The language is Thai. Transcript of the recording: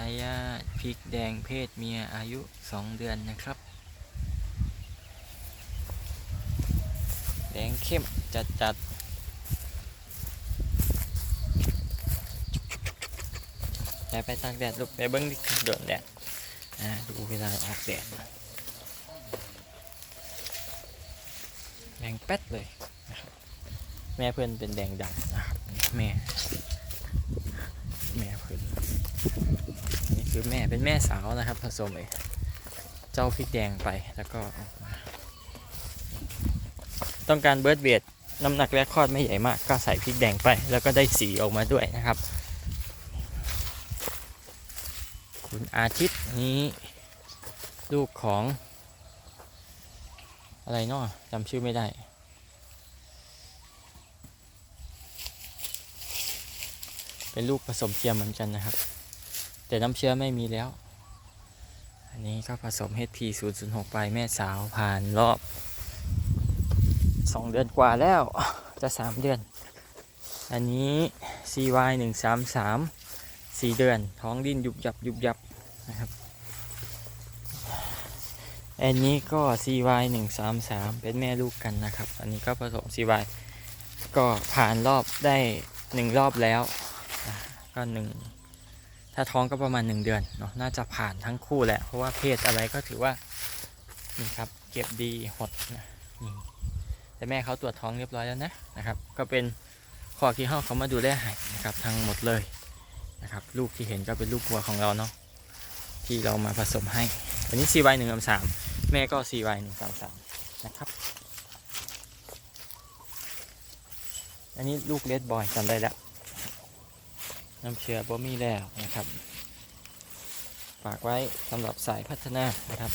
ายาพริกแดงเพศเมียอายุ 2 เดือนนะครับ แดงเข้มจัดจัดไปไปตากแดดลูกไปเบิ้งดิโดนแดดอ่าดูเวลาออกแดดแดงแป๊ดเลยนะครับแม่เพื่อนเป็นแดงดำนะครับแม่ แม่เพื่อนนี่คือแม่ เป็นแม่สาวนะครับ ผสมเองเจ้าพริกแดงไปแล้วก็ออกมา ต้องการเบิร์ดเบียดน้ำหนักแรกคลอดไม่ใหญ่มาก ก็ใส่พริกแดงไป แล้วก็ได้สีออกมาด้วยนะครับ คุณอาทิตย์นี้ลูกของ อะไรเนาะจำชื่อไม่ได้เป็นลูกผสมเทียมเหมือนกันนะครับ แต่น้ำเชื้อไม่มีแล้ว อันนี้ก็ผสม HP 0 0 6ไปแม่สาวผ่านรอบสองเดือนกว่าแล้ว จะสามเดือน อันนี้ CY หนึ่งสามสามสี่เดือน ท้องดิ้นยุบยับยุบยับนะครับ อันนี้ก็ CY หนึ่งสามสามเป็นแม่ลูกกันนะครับ อันนี้ก็ผสม CY ก็ผ่านรอบได้หนึ่งรอบแล้ว ก็หนึ่ง ถ้าท้องก็ประมาณหนึ่งเดือนเนาะน่าจะผ่านทั้งคู่แหละเพราะว่าเพศอะไรก็ถือว่านี่ครับเก็บดีหดนะนี่แต่แม่เขาตรวจท้องเรียบร้อยแล้วนะนะครับ ก็เป็นขอที่ห้องเขามาดูแลให้นะครับทั้งหมดเลยนะครับ ลูกที่เห็นก็เป็นลูกวัวของเราเนาะที่เรามาผสมให้ อันนี้ CY หนึ่งสามแม่ก็ CY หนึ่งสามสามนะครับอันนี้ลูกเลดบอยจำได้แล้ว น้ำเชื่อบ่มีแล้วนะครับ ฝากไว้สำหรับสายพัฒนานะครับ